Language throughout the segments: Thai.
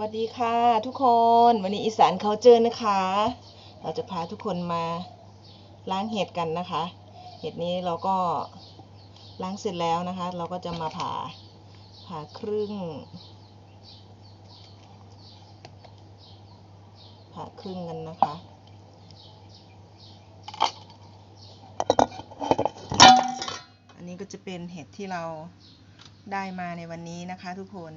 สวัสดีค่ะทุกคนวันนี้อีสานเขาเจอนะคะ เราจะพาทุกคนมาล้างเห็ดกันนะคะ เห็ดนี้เราก็ล้างเสร็จแล้วนะคะ เราก็จะมาผ่าผ่าครึ่ง ผ่าครึ่งกันนะคะอันนี้ก็จะเป็นเห็ดที่เราได้มาในวันนี้นะคะทุกคน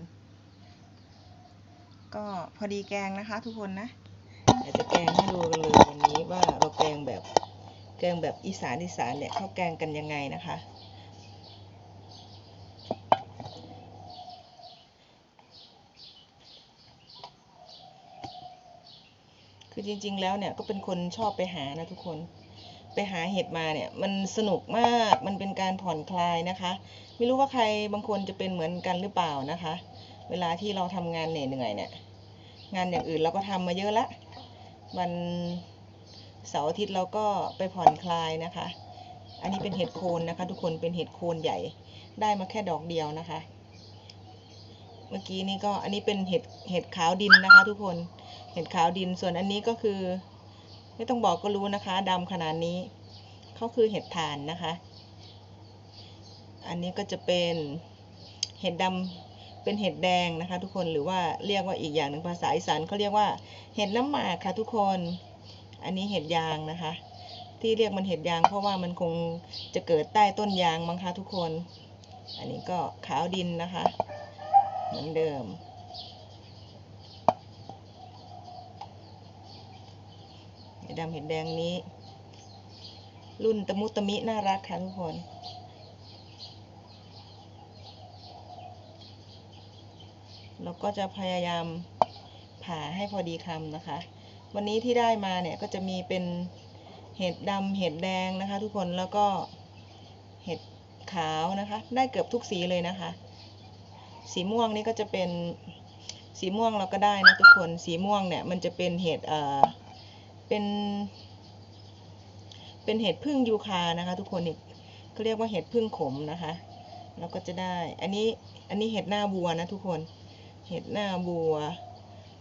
ก็พอดีแกงนะคะ ทุกคนนะเดี๋ยวจะแกงให้ดูกันเลยวันนี้ว่าเราแกงแบบแกงแบบอีสานอีสานเนี่ยเขาแกงกันยังไงนะคะ คือจริง ๆ แล้วเนี่ยก็เป็นคนชอบไปหานะทุกคนไปหาเห็ดมาเนี่ยมันสนุกมากมันเป็นการผ่อนคลายนะคะ ไม่รู้ว่าใครบางคนจะเป็นเหมือนกันหรือเปล่านะคะ เวลาที่เราทำงานเหนื่อยๆเนี่ย งานอย่างอื่นเราก็ทำมาเยอะละ วันเสาร์อาทิตย์เราก็ไปผ่อนคลายนะคะ อันนี้เป็นเห็ดโคนนะคะ ทุกคนเป็นเห็ดโคนใหญ่ ได้มาแค่ดอกเดียวนะคะ เมื่อกี้นี่ก็อันนี้เป็นเห็ดเห็ดขาวดินนะคะ ทุกคน เห็ดขาวดิน ส่วนอันนี้ก็คือ ไม่ต้องบอกก็รู้นะคะดำขนาดนี้ เขาคือเห็ดถ่านนะคะ อันนี้ก็จะเป็นเห็ดดำ เป็นเห็ดแดงนะคะ ทุกคนหรือว่าเรียกว่าอีกอย่างหนึ่งภาษาอีสานเขาเรียกว่าเห็ดน้ำหมากค่ะทุกคน อันนี้เห็ดยางนะคะ ที่เรียกมันเห็ดยางเพราะว่ามันคงจะเกิดใต้ต้นยางมั้งคะทุกคน อันนี้ก็ขาวดินนะคะ เหมือนเดิม เห็ดดำเห็ดแดงนี้ รุ่นตะมุตะมิน่ารักค่ะทุกคน เราก็จะพยายามผ่าให้พอดีคำนะคะ วันนี้ที่ได้มาเนี่ยก็จะมีเป็นเห็ดดำเห็ดแดงนะคะ ทุกคนแล้วก็เห็ดขาวนะคะ ได้เกือบทุกสีเลยนะคะ สีม่วงนี่ก็จะเป็นสีม่วงเราก็ได้นะทุกคนสีม่วงเนี่ยมันจะเป็นเห็ดเอ่อเป็นเป็นเห็ดพึ่งยูคานะคะ ทุกคนนี่เขาเรียกว่าเห็ดพึ่งขมนะคะ เราก็จะได้ อันนี้อันนี้เห็ดหน้าบัวนะทุกคน เห็ดหน้าบัว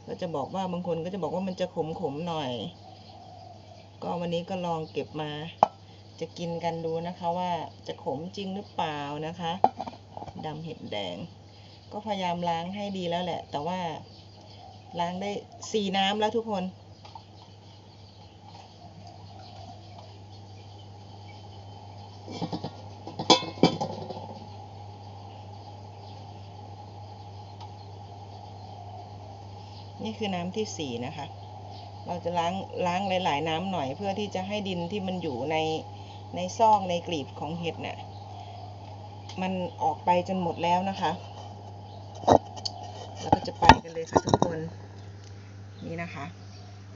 ก็จะบอกว่าบางคนก็จะบอกว่ามันจะขมขมหน่อย ก็วันนี้ก็ลองเก็บมา จะกินกันดูนะคะว่าจะขมจริงหรือเปล่านะคะดำเห็ดแดง ก็พยายามล้างให้ดีแล้วแหละ แต่ว่าล้างได้สีน้ำแล้วทุกคน นี่คือน้ำที่สี่นะคะ เราจะล้างล้างหลาย ๆ น้ำหน่อยเพื่อที่จะให้ดินที่มันอยู่ในในซอกในกลีบของเห็ดเนี่ยมันออกไปจนหมดแล้วนะคะเราก็จะไปกันเลยค่ะทุกคนนี่นะคะ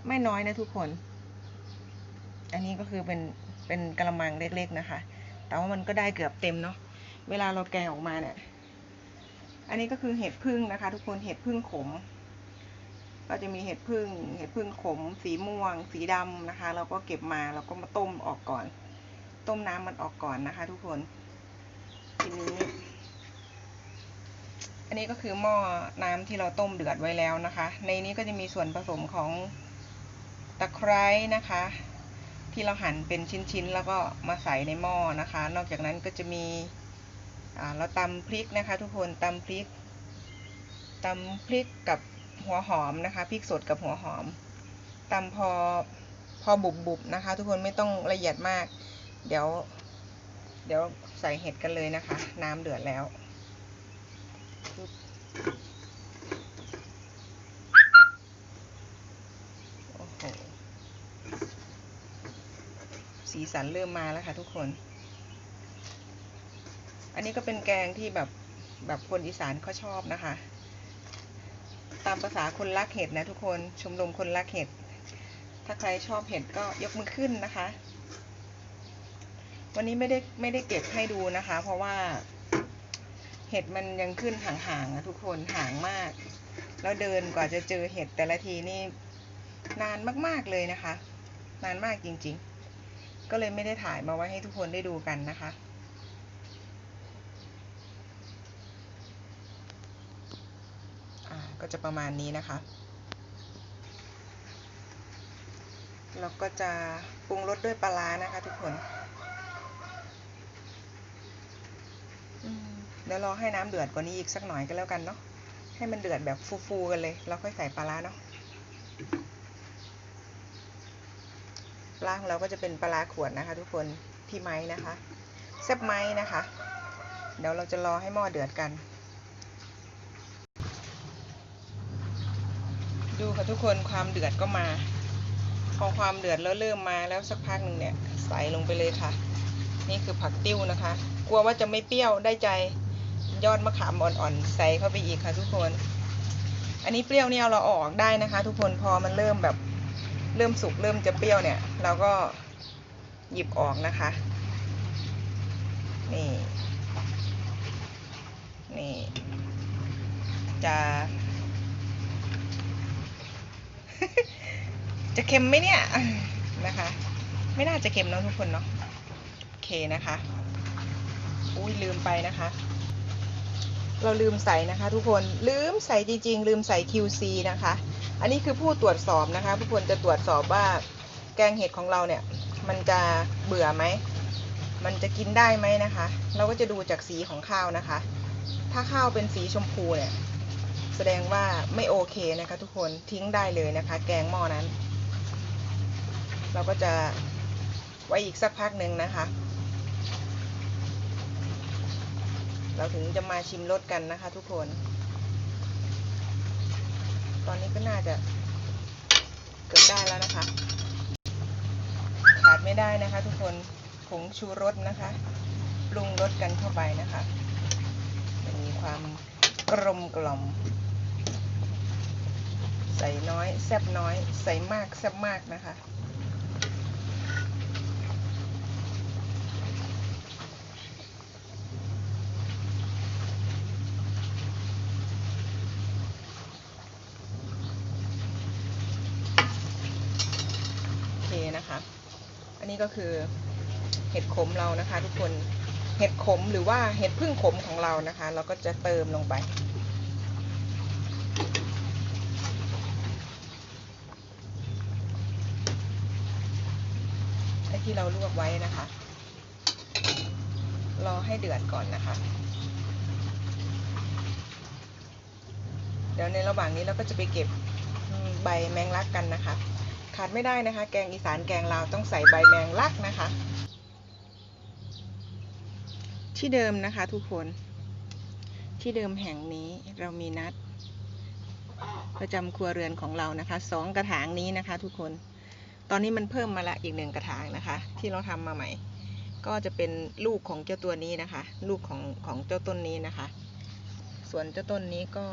ไม่น้อยนะทุกคน อันนี้ก็คือเป็นเป็นกระมังเล็ก ๆ นะคะ แต่ว่ามันก็ได้เกือบเต็มเนาะเวลาเราแกงออกมาเนี่ยอันนี้ก็คือเห็ดพึ่งนะคะ ทุกคนเห็ดพึ่งขม ก็จะมีเห็ดพึ่งเห็ดพึ่งขม สีม่วง สีดำนะคะ เราก็เก็บมาเราก็มาต้มออกก่อน ต้มน้ำมันออกก่อนนะคะ ทุกคน ทีนี้ อันนี้ก็คือหม้อน้ำที่เราต้มเดือดไว้แล้วนะคะ ในนี้ก็จะมีส่วนผสมของตะไคร้นะคะ ที่เราหั่นเป็นชิ้นๆ แล้วก็มาใส่ในหม้อนะคะ นอกจากนั้นก็จะมีเราตำพริกนะคะ ทุกคนตำพริกตำพริกกับ หัวหอมนะคะพริกสดกับหัวหอมตำพอพอบุบๆนะคะ ทุกคนไม่ต้องละเอียดมาก เดี๋ยว เดี๋ยวใส่เห็ดกันเลยนะคะ น้ำเดือดแล้วโอ้โหสีสันเริ่มมาแล้วค่ะทุกคน อันนี้ก็เป็นแกงที่แบบแบบคนอีสานเขาชอบนะคะ ตามภาษาคนรักเห็ดนะทุกคนชมรมคนรักเห็ด ถ้าใครชอบเห็ดก็ยกมือขึ้นนะคะ วันนี้ไม่ได้ไม่ได้เก็บให้ดูนะคะ เพราะว่าเห็ดมันยังขึ้นห่างๆนะทุกคนห่างมาก แล้วเดินกว่าจะเจอเห็ดแต่ละทีนี่นานมากๆเลยนะคะ นานมากจริงๆ ก็เลยไม่ได้ถ่ายมาไว้ให้ทุกคนได้ดูกันนะคะ อ่า ก็จะประมาณนี้นะคะ เราก็จะปรุงรสด้วยปลาร้านะคะ ทุกคนเดี๋ยวรอให้น้ำเดือดกว่านี้อีกสักหน่อยก็แล้วกันเนาะให้มันเดือดแบบฟูๆกันเลย เราค่อยใส่ปลาร้าเนาะปลาของเราก็จะเป็นปลาร้าขวดนะคะ ทุกคนพี่ไม้นะคะแซ่บไม้นะคะ เดี๋ยวเราจะรอให้หม้อเดือดกัน ดูค่ะทุกคนความเดือดก็มา พอความเดือดแล้วเริ่มมาแล้วสักพักหนึ่งเนี่ยใส่ลงไปเลยค่ะ นี่คือผักติ้วนะคะ กลัวว่าจะไม่เปรี้ยวได้ใจยอดมะขามอ่อนๆใส่เข้าไปอีกค่ะทุกคน อันนี้เปรี้ยวเนี่ยเราเอาออกได้นะคะ ทุกคนพอมันเริ่มแบบเริ่มสุกเริ่มจะเปรี้ยวเนี่ย เราก็หยิบออกนะคะนี่นี่จะ จะเค็มไหมเนี่ยนะคะ ไม่น่าจะเค็มเนอะทุกคนเนาะโอเคนะคะอุ้ยลืมไปนะคะ เราลืมใส่นะคะ ทุกคนลืมใส่จริง ๆ ลืมใส่ QC นะคะ อันนี้คือผู้ตรวจสอบนะคะ ทุกคนจะตรวจสอบว่าแกงเห็ดของเราเนี่ย มันจะเบื่อไหมมันจะกินได้ไหมนะคะ เราก็จะดูจากสีของข้าวนะคะ ถ้าข้าวเป็นสีชมพูเนี่ย แสดงว่าไม่โอเคนะคะทุกคนทิ้งได้เลยนะคะ แกงหม้อนั้น เราก็จะไว้อีกสักพักหนึ่งนะคะ เราถึงจะมาชิมรสกันนะคะ ทุกคน ตอนนี้ก็น่าจะเกือบได้แล้วนะคะ ขาดไม่ได้นะคะ ทุกคนผงชูรสนะคะปรุงรสกันเข้าไปนะคะ มีความกลมกล่อม ใส่น้อยแซบน้อย ใส่มากแซบมากนะคะ โอเคนะคะ อันนี้ก็คือเห็ดขมเรานะคะ ทุกคน เห็ดขมหรือว่าเห็ดพึ่งขมของเรานะคะ เราก็จะเติมลงไป ที่เราลวกไว้นะคะ รอให้เดือดก่อนนะคะ เดี๋ยวในระหว่างนี้เราก็จะไปเก็บใบแมงลักกันนะคะ ขาดไม่ได้นะคะ แกงอีสานแกงลาวต้องใส่ใบแมงลักนะคะ ที่เดิมนะคะทุกคนที่เดิมแห่งนี้เรามีนัดประจำครัวเรือนของเรานะคะสองกระถางนี้นะคะทุกคน ตอนนี้มันเพิ่มมาละอีกหนึ่งกระถางนะคะ ที่เราทำมาใหม่ ก็จะเป็นลูกของเจ้าตัวนี้นะคะ ลูกของของเจ้าต้นนี้นะคะ ส่วนเจ้าต้นนี้ก็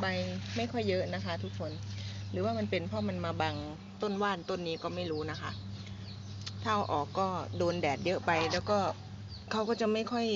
ใบไม่ค่อยเยอะนะคะ ทุกคน หรือว่ามันเป็นเพราะมันมาบังต้นว่านต้นนี้ก็ไม่รู้นะคะถ้าเอาออกก็โดนแดดเยอะไป แล้วก็เขาก็จะไม่ค่อย